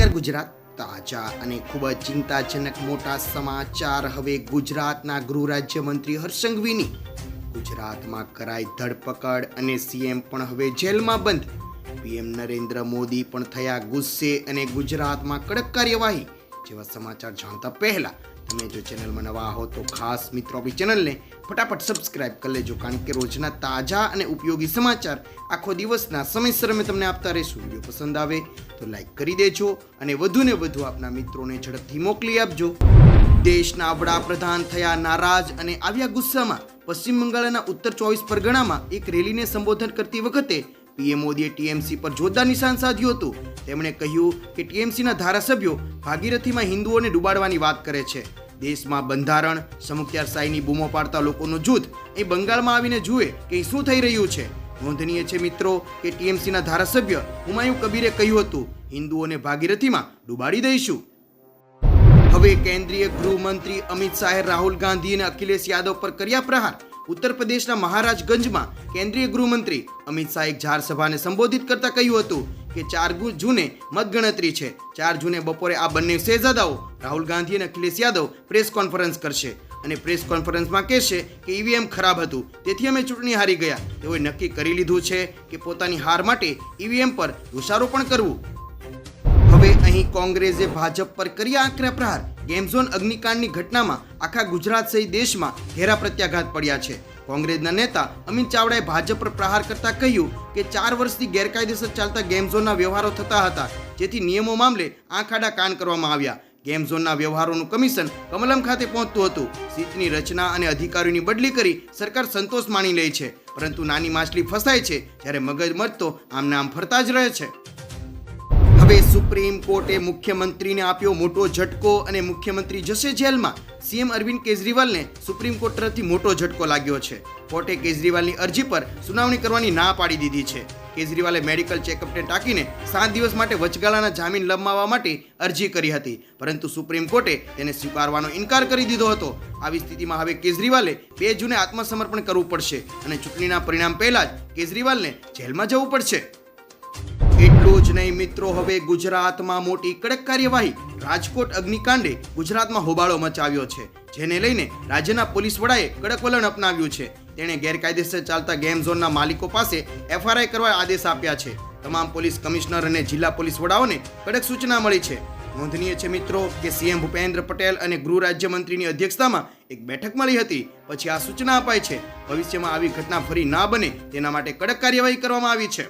નમસ્કાર ગુજરાત, તાજા અને ખૂબ જ ચિંતાજનક મોટા સમાચાર. હવે ગુજરાતના ગૃહ રાજ્યમંત્રી હર્ષંઘવીની ગુજરાતમાં કરાઈ ધરપકડ અને સીએમ પણ હવે જેલમાં બંધ. પીએમ નરેન્દ્ર મોદી પણ થયા ગુસ્સે અને ગુજરાતમાં કડક કાર્યવાહી જેવા સમાચાર જાણતા પહેલા તમે જો ચેનલમાં નવા હો તો ખાસ મિત્રો આપણી ચેનલને ફટાફટ સબસ્ક્રાઇબ કરી લેજો, કારણ કે રોજના તાજા અને ઉપયોગી સમાચાર આખો દિવસના સમયસર અમે તમને આપતા રહીશું. વીડિયો પસંદ આવે તો લાઈક કરી દેજો અને વધુને વધુ આપના મિત્રોને ઝડપથી મોકલી આપજો. દેશના વડાપ્રધાન થયા નારાજ અને આવ્યા ગુસ્સામાં પશ્ચિમ બંગાળના ઉત્તર ચોવીસ પરગણામાં એક રેલીને સંબોધન કરતી વખતે પીએમ મોદીએ ટીએમસી પર જોરદાર નિશાન સાધ્યું હતું. તેમણે કહ્યું કે ટીએમસીના ધારાસભ્યો ભાગીરથીમાં હિન્દુઓને ડૂબાડવાની વાત કરે છે. દેશમાં બંધારણ સમુખ્યારશાહીની બૂમો પાડતા લોકોનું જૂથ એ બંગાળમાં આવીને જુએ કે શું થઈ રહ્યું છે. નોંધનીય છે મિત્રો કે ટીએમસીના ધારાસભ્ય હુમાયુ કબીરે કહ્યું હતું, હિન્દુઓને ભાગીરથીમાં ડૂબાડી દઈશું. હવે કેન્દ્રીય ગૃહમંત્રી અમિત શાહે રાહુલ ગાંધી અને અખિલેશ યાદવ પર કર્યા પ્રહાર. ઉત્તર પ્રદેશના મહારાજગંજમાં કેન્દ્રીય ગૃહમંત્રી અમિત શાહે એક જાહેરસભાને સંબોધિત કરતા કહ્યું હતું કે ચાર જૂને મતગણતરી છે. ચાર જૂને બપોરે આ બંને શહેજાદાઓ રાહુલ ગાંધી અને અખિલેશ યાદવ પ્રેસ કોન્ફરન્સ કરશે અને પ્રેસ કોન્ફરન્સમાં કહેશે કે ઈવીએમ ખરાબ હતું. તેથી અમે ચૂંટણી હારી ગયા. તેઓએ નક્કી કરી લીધું છે કે પોતાની હાર માટે ઈવીએમ પર દોષારોપણ કરવું. હવે અહીં કોંગ્રેસે ભાજપ પર કર્યા આકરા પ્રહાર. ગેમ ઝોન અગ્નિકાંડની ઘટનામાં આખા ગુજરાત સહિત દેશમાં ઘેરા પ્રત્યાઘાત પડ્યા છે. કોંગ્રેસના નેતા અમિત ચાવડાએ ભાજપ પર પ્રહાર કરતા કહ્યું કે ચાર વર્ષથી ગેરકાયદેસર ચાલતા ગેમ ઝોનના વ્યવહારો થતા હતા. જેથી નિયમો મામલે આંખ આડા કાન કરવામાં આવ્યા. ગેમ ઝોનના વ્યવહારોનું કમિશન કમલમ ખાતે પહોંચતું હતું. સીટની રચના અને અધિકારીઓની બદલી કરી સરકાર સંતોષ માણી લે છે. પરંતુ નાની માછલી ફસાય છે, જ્યારે મગજ મરતો આમને આમ ફરતા જ રહે છે. હવે સુપ્રીમ કોર્ટે મુખ્યમંત્રીને આપ્યો મોટો ઝટકો અને મુખ્યમંત્રી જશે જેલમાં. સીએમ અરવિંદ કેજરીવાલને સુપ્રીમ કોર્ટ તરફથી મોટો ઝટકો લાગ્યો છે. કોર્ટે કેજરીવાલની અરજી પર સુનાવણી કરવાની ના પાડી દીધી છે. કેજરીવાલે મેડિકલ ચેકઅપને ટાંકીને સાત દિવસ માટે વચગાળાના જામીન લંબાવવા માટે અરજી કરી હતી. પરંતુ સુપ્રીમ કોર્ટે તેને સ્વીકારવાનો ઇનકાર કરી દીધો હતો. આવી સ્થિતિમાં હવે કેજરીવાલે બે જૂને આત્મસમર્પણ કરવું પડશે અને ચૂંટણીના પરિણામ પહેલા જ કેજરીવાલને જેલમાં જવું પડશે. એટલું જ નહીં, મિત્રો. હવે ગુજરાતમાં મોટી કડક કાર્યવાહી. રાજકોટ અગ્નિકાંડે ગુજરાતમાં હોબાળો મચાવ્યો છે, જેને લઈને રાજ્યના પોલીસ વડાએ કડક વલણ અપનાવ્યું છે. તેણે ગેરકાયદેસર ચાલતા ગેમ ઝોનના માલિકો પાસે એફઆરઆઈ કરવા આદેશ આપ્યા છે. તમામ પોલીસ કમિશનર અને જિલ્લા પોલીસ વડાઓને કડક સૂચના મળી છે. નોંધનીય છે, મિત્રો, કે સીએમ ભૂપેન્દ્ર પટેલ અને ગૃહ રાજ્યમંત્રીની અધ્યક્ષતામાં એક બેઠક મળી હતી. પછી આ સૂચના અપાઈ છે. ભવિષ્યમાં આવી ઘટના ફરી ના બને તેના માટે કડક કાર્યવાહી કરવામાં આવી છે.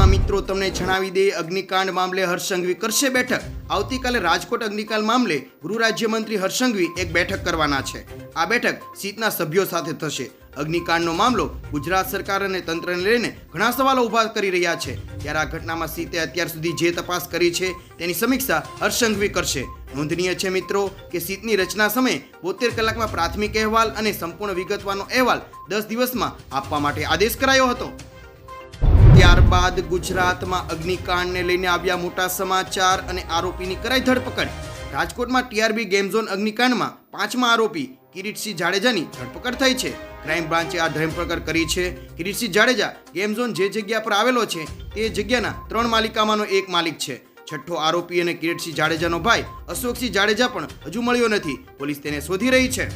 વધુમાં મિત્રો તમને જણાવી દે અગ્નિકાંડ મામલે હર્ષંઘવી કરશે બેઠક. આવતીકાલે રાજકોટ અગ્નિકાંડ મામલે ગૃહ રાજ્યમંત્રી હર્ષસંઘવી એક બેઠક કરવાના છે. આ બેઠક સીટના સભ્યો સાથે થશે. અગ્નિકાંડનો મામલો ગુજરાત સરકાર અને તંત્રને લઈને ઘણા સવાલો ઊભા કરી રહ્યા છે. ત્યારે આ ઘટનામાં સીતે અત્યાર સુધી જે તપાસ કરી છે, તેની સમીક્ષા હર્ષંઘવી કરશે. નોંધનીય છે મિત્રો કે સીટની રચના સમયે બોતેર કલાકમાં પ્રાથમિક અહેવાલ અને સંપૂર્ણ વિગતવાનો અહેવાલ દસ દિવસમાં આપવા માટે આદેશ કરાયો હતો. ત્યારબાદ ગુજરાતમાં અગ્નિકાંડને લઈને આવ્યા મોટા સમાચાર અને આરોપીની કરાઈ ધરપકડ. રાજકોટમાં ટીઆરબી ગેમ ઝોન અગ્નિકાંડમાં પાંચમા આરોપી કિરીટસિંહ જાડેજાની ધરપકડ થઈ છે. ક્રાઇમ બ્રાન્ચે આ ધરપકડ કરી છે. કિરીટસિંહ જાડેજા ગેમ ઝોન જે જગ્યા પર આવેલો છે, તે જગ્યાના ત્રણ માલિકામાંનો એક માલિક છે. છઠ્ઠો આરોપી અને કિરીટસિંહ જાડેજાનો ભાઈ અશોકસિંહ જાડેજા પણ હજુ મળ્યો નથી. પોલીસ તેને શોધી રહી છે.